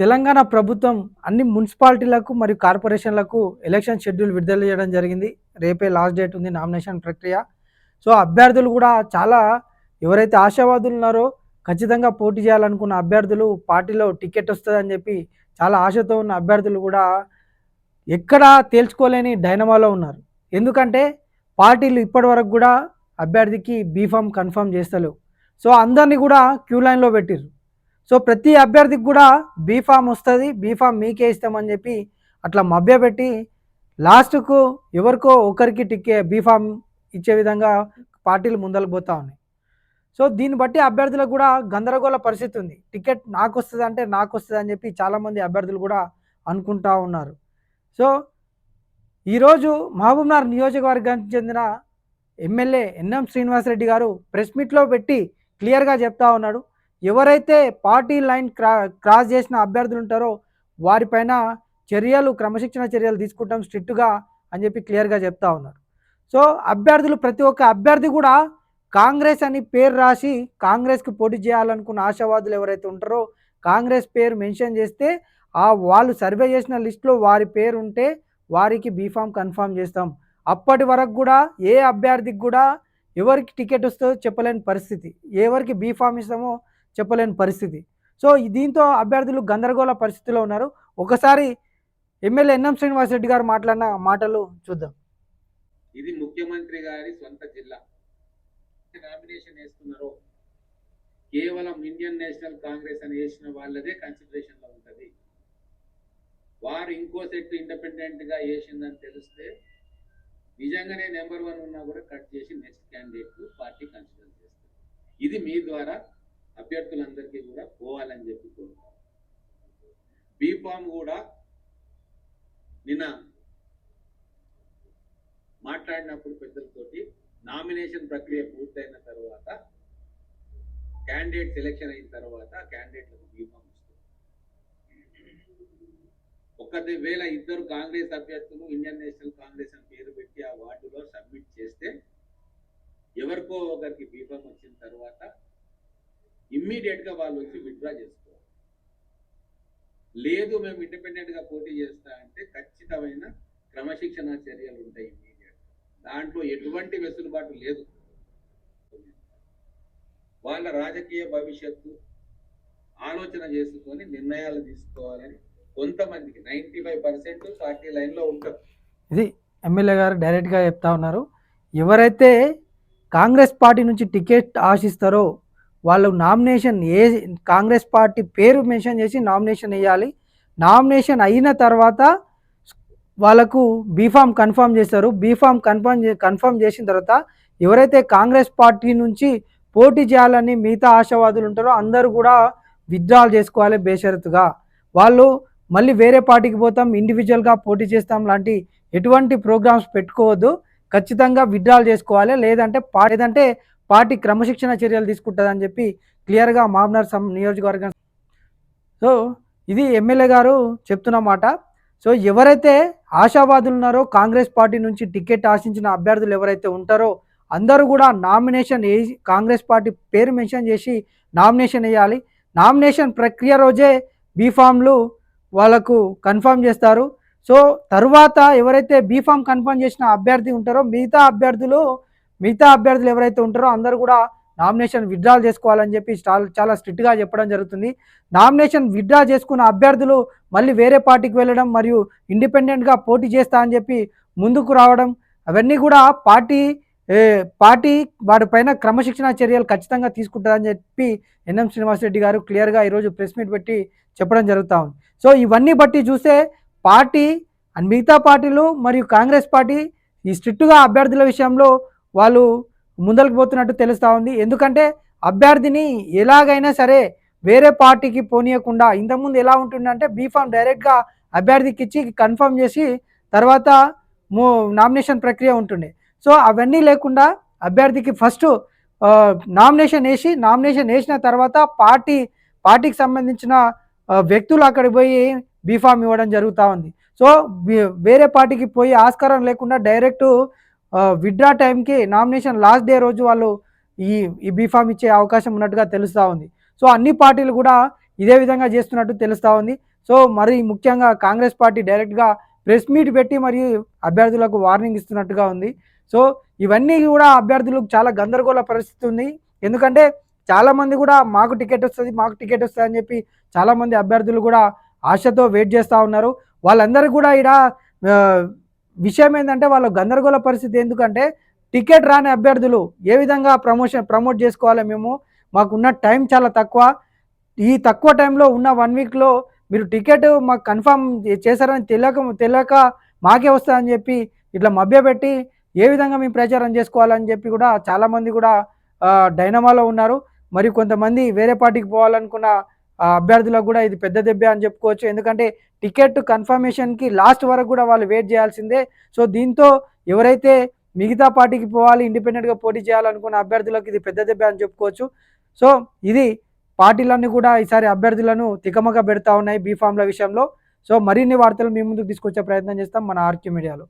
తెలంగాణ ప్రభుత్వం అన్ని మున్సిపాలిటీలకు మరియు కార్పొరేషన్లకు ఎలక్షన్ షెడ్యూల్ విడుదల చేయడం జరిగింది. రేపే లాస్ట్ డేట్ ఉంది నామినేషన్ ప్రక్రియ. సో అభ్యర్థులు కూడా చాలా ఎవరైతే ఆశావాదులు ఉన్నారో ఖచ్చితంగా పోటీ చేయాలనుకున్న అభ్యర్థులు పార్టీలో టికెట్ వస్తుందని చెప్పి చాలా ఆశతో ఉన్న అభ్యర్థులు కూడా ఎక్కడా తేల్చుకోలేని డైనమాలో ఉన్నారు. ఎందుకంటే పార్టీలు ఇప్పటివరకు కూడా అభ్యర్థికి బీఫామ్ కన్ఫర్మ్ చేస్తలేవు. సో అందరినీ కూడా క్యూ లైన్లో పెట్టిర్రు. సో ప్రతి అభ్యర్థికి కూడా బీఫామ్ వస్తుంది బీఫామ్ మీకే ఇస్తామని చెప్పి అట్లా మభ్యపెట్టి లాస్ట్కు ఎవరికో ఒకరికి టిక్కే బీఫామ్ ఇచ్చే విధంగా పార్టీలు ముందరకు పోతా ఉన్నాయి. సో దీన్ని బట్టి అభ్యర్థులకు కూడా గందరగోళ పరిస్థితి ఉంది. టికెట్ నాకు వస్తుంది అంటే నాకు వస్తుంది అని చెప్పి చాలామంది అభ్యర్థులు కూడా అనుకుంటా ఉన్నారు. సో ఈరోజు మహబూబ్నగర్ నియోజకవర్గానికి చెందిన ఎమ్మెల్యే ఎన్ఎం శ్రీనివాసరెడ్డి గారు ప్రెస్ మీట్లో పెట్టి క్లియర్గా చెప్తా ఉన్నాడు. ఎవరైతే పార్టీ లైన్ క్రా క్రాస్ చేసిన అభ్యర్థులు ఉంటారో వారిపైన చర్యలు క్రమశిక్షణ చర్యలు తీసుకుంటాం స్ట్రిక్ట్గా అని చెప్పి క్లియర్గా చెప్తా ఉన్నారు. సో అభ్యర్థులు ప్రతి ఒక్క అభ్యర్థి కూడా కాంగ్రెస్ అని పేరు రాసి కాంగ్రెస్కి పోటీ చేయాలనుకున్న ఆశావాదులు ఎవరైతే ఉంటారో కాంగ్రెస్ పేరు మెన్షన్ చేస్తే ఆ వాళ్ళు సర్వే చేసిన లిస్టులో వారి పేరు ఉంటే వారికి బీఫామ్ కన్ఫామ్ చేస్తాం. అప్పటి వరకు కూడా ఏ అభ్యర్థికి కూడా ఎవరికి టికెట్ వస్తుందో చెప్పలేని పరిస్థితి. ఎవరికి బీఫామ్ ఇస్తామో చెప్పలేని పరిస్థితి. సో దీంతో అభ్యర్థులు గందరగోళ పరిస్థితిలో ఉన్నారు. ఒకసారి ఎమ్మెల్యే ఎన్ఎం శ్రీనివాసరెడ్డి గారు మాట్లాడిన మాటలు చూద్దాం. ఇది ముఖ్యమంత్రి గారి సొంత జిల్లా. నామినేషన్ వేస్తున్నారో? కేవలం ఇండియన్ నేషనల్ కాంగ్రెస్ అని వేసిన వాళ్ళదే కన్సిడరేషన్లో ఉంటుంది. వారు ఇంకో సెట్ ఇండిపెండెంట్గా వేసిందని తెలిస్తే నిజంగానే నెంబర్ వన్ ఉన్నా కూడా కట్ చేసి నెక్స్ట్ క్యాండిడేట్ పార్టీ కన్సిడర్ చేస్తారు. ఇది మీ ద్వారా అభ్యర్థులందరికీ కూడా పోవాలని చెప్పి కోరుతాం. బీఫామ్ కూడా నిన్న మాట్లాడినప్పుడు పెద్దలతోటి నామినేషన్ ప్రక్రియ పూర్తయిన తర్వాత క్యాండిడేట్ సెలెక్షన్ అయిన తర్వాత క్యాండిడేట్లకు బీఫామ్ ఇస్తారు ఒకటి వేళ ఇద్దరు కాంగ్రెస్ అభ్యర్థులు ఇండియన్ నేషనల్ కాంగ్రెస్ అని పేరు పెట్టి ఆ వార్డులో సబ్మిట్ చేస్తే ఎవరికో ఒకరికి బీఫామ్ వచ్చిన తర్వాత ఇమ్మీడియట్గా వాళ్ళు వచ్చి విత్డ్రా చేసుకోవాలి. లేదు మేము ఇండిపెండెంట్గా పోటీ చేస్తా అంటే ఖచ్చితమైన క్రమశిక్షణ చర్యలు ఉంటాయి ఇమ్మీడియట్ దాంట్లో ఎటువంటి వెసులుబాటు లేదు. వాళ్ళ రాజకీయ భవిష్యత్తు ఆలోచన చేసుకొని నిర్ణయాలు తీసుకోవాలని కొంతమందికి నైంటీ ఫైవ్ పర్సెంట్ పార్టీ లైన్లో ఉంటారు. ఇది ఎమ్మెల్యే గారు డైరెక్ట్గా చెప్తా ఉన్నారు. ఎవరైతే కాంగ్రెస్ పార్టీ నుంచి టికెట్ ఆశిస్తారో వాళ్ళు నామినేషన్ ఏ కాంగ్రెస్ పార్టీ పేరు మెన్షన్ చేసి నామినేషన్ వేయాలి. నామినేషన్ అయిన తర్వాత వాళ్ళకు బీఫామ్ కన్ఫర్మ్ చేస్తారు. B form confirm confirm confirm చేసిన తర్వాత ఎవరైతే కాంగ్రెస్ పార్టీ నుంచి పోటీ చేయాలని మిగతా ఆశావాదులు ఉంటారో అందరూ కూడా విత్డ్రాల్ చేసుకోవాలి బేషరతుగా. వాళ్ళు మళ్ళీ వేరే పార్టీకి పోతాం ఇండివిజువల్గా పోటీ చేస్తాం లాంటి ఎటువంటి ప్రోగ్రామ్స్ పెట్టుకోవద్దు. ఖచ్చితంగా విత్డ్రాల్ చేసుకోవాలి. లేదంటే పా లేదంటే పార్టీ క్రమశిక్షణ చర్యలు తీసుకుంటుందని చెప్పి క్లియర్గా మామనార్ సం నియోజకవర్గం సో ఇది ఎమ్మెల్యే గారు చెప్తున్న మాట. సో ఎవరైతే ఆశావాదులు ఉన్నారో కాంగ్రెస్ పార్టీ నుంచి టికెట్ ఆశించిన అభ్యర్థులు ఎవరైతే ఉంటారో అందరూ కూడా నామినేషన్ వేసి కాంగ్రెస్ పార్టీ పేరు మెన్షన్ చేసి నామినేషన్ వేయాలి. నామినేషన్ ప్రక్రియ రోజే బీఫామ్లు వాళ్ళకు కన్ఫర్మ్ చేస్తారు. సో తరువాత ఎవరైతే బీఫామ్ కన్ఫర్మ్ చేసిన అభ్యర్థి ఉంటారో మిగతా అభ్యర్థులు మిగతా అభ్యర్థులు ఎవరైతే ఉంటారో అందరూ కూడా నామినేషన్ విత్డ్రాల్ చేసుకోవాలని చెప్పి చాలా చాలా స్ట్రిక్ట్గా చెప్పడం జరుగుతుంది. నామినేషన్ విత్డ్రా చేసుకున్న అభ్యర్థులు మళ్ళీ వేరే పార్టీకి వెళ్ళడం మరియు ఇండిపెండెంట్గా పోటీ చేస్తా అని చెప్పి ముందుకు రావడం అవన్నీ కూడా పార్టీ పార్టీ వాటిపైన క్రమశిక్షణ చర్యలు ఖచ్చితంగా తీసుకుంటుందని చెప్పి ఎన్ఎం శ్రీనివాసరెడ్డి గారు క్లియర్గా ఈరోజు ప్రెస్ మీట్ పెట్టి చెప్పడం జరుగుతూ ఉంది. సో ఇవన్నీ బట్టి చూస్తే పార్టీ అండ్ మిగతా పార్టీలు మరియు కాంగ్రెస్ పార్టీ ఈ స్ట్రిక్ట్గా అభ్యర్థుల విషయంలో వాళ్ళు ముందరకు పోతున్నట్టు తెలుస్తూ ఉంది. ఎందుకంటే అభ్యర్థిని ఎలాగైనా సరే వేరే పార్టీకి పోనీయకుండా ఇంతకుముందు ఎలా ఉంటుందంటే బీఫామ్ డైరెక్ట్గా అభ్యర్థికి ఇచ్చి కన్ఫర్మ్ చేసి తర్వాత మూ నామినేషన్ ప్రక్రియ ఉంటుండే. సో అవన్నీ లేకుండా అభ్యర్థికి ఫస్ట్ నామినేషన్ వేసి నామినేషన్ వేసిన తర్వాత పార్టీ పార్టీకి సంబంధించిన వ్యక్తులు అక్కడికి పోయి బీఫామ్ ఇవ్వడం జరుగుతూ ఉంది. సో వేరే పార్టీకి పోయి ఆస్కారం లేకుండా డైరెక్ట్ విడ్రా టైంకి నామినేషన్ లాస్ట్ డే రోజు వాళ్ళు ఈ ఈ బీఫామ్ ఇచ్చే అవకాశం ఉన్నట్టుగా తెలుస్తూ ఉంది. సో అన్ని పార్టీలు కూడా ఇదే విధంగా చేస్తున్నట్టు తెలుస్తూ ఉంది. సో మరి ముఖ్యంగా కాంగ్రెస్ పార్టీ డైరెక్ట్గా ప్రెస్ మీట్ పెట్టి మరియు అభ్యర్థులకు వార్నింగ్ ఇస్తున్నట్టుగా ఉంది. సో ఇవన్నీ కూడా అభ్యర్థులకు చాలా గందరగోళ పరిస్థితి ఉంది. ఎందుకంటే చాలామంది కూడా మాకు టికెట్ వస్తుంది మాకు టికెట్ వస్తుంది అని చెప్పి చాలామంది అభ్యర్థులు కూడా ఆశతో వెయిట్ చేస్తూ ఉన్నారు. వాళ్ళందరూ కూడా ఇక్కడ విషయం ఏంటంటే వాళ్ళ గందరగోళ పరిస్థితి ఎందుకంటే టికెట్ రాని అభ్యర్థులు ఏ విధంగా ప్రమోషన్ ప్రమోట్ చేసుకోవాలి మేము? మాకున్న టైం చాలా తక్కువ. ఈ తక్కువ టైంలో ఉన్న వన్ వీక్లో మీరు టికెట్ మాకు కన్ఫర్మ్ చేశారని తెలియక తెలియక మాకే వస్తుందని చెప్పి ఇట్లా మభ్యపెట్టి ఏ విధంగా మేము ప్రచారం చేసుకోవాలని చెప్పి కూడా చాలామంది కూడా డైనమాలో ఉన్నారు. మరి కొంతమంది వేరే పార్టీకి పోవాలనుకున్న అభ్యర్థులకు కూడా ఇది పెద్ద దెబ్బ అని చెప్పుకోవచ్చు. ఎందుకంటే టికెట్ కన్ఫర్మేషన్కి లాస్ట్ వరకు కూడా వాళ్ళు వెయిట్ చేయాల్సిందే. సో దీంతో ఎవరైతే మిగతా పార్టీకి పోవాలి ఇండిపెండెంట్గా పోటీ చేయాలనుకున్న అభ్యర్థులకు ఇది పెద్ద దెబ్బ అని చెప్పుకోవచ్చు. సో ఇది పార్టీలన్నీ కూడా ఈసారి అభ్యర్థులను తికమక పెడతా ఉన్నాయి బీఫామ్ల విషయంలో. సో మరిన్ని వార్తలు మీ ముందుకు తీసుకొచ్చే ప్రయత్నం చేస్తాం మన ఆర్క్యూ మీడియాలో.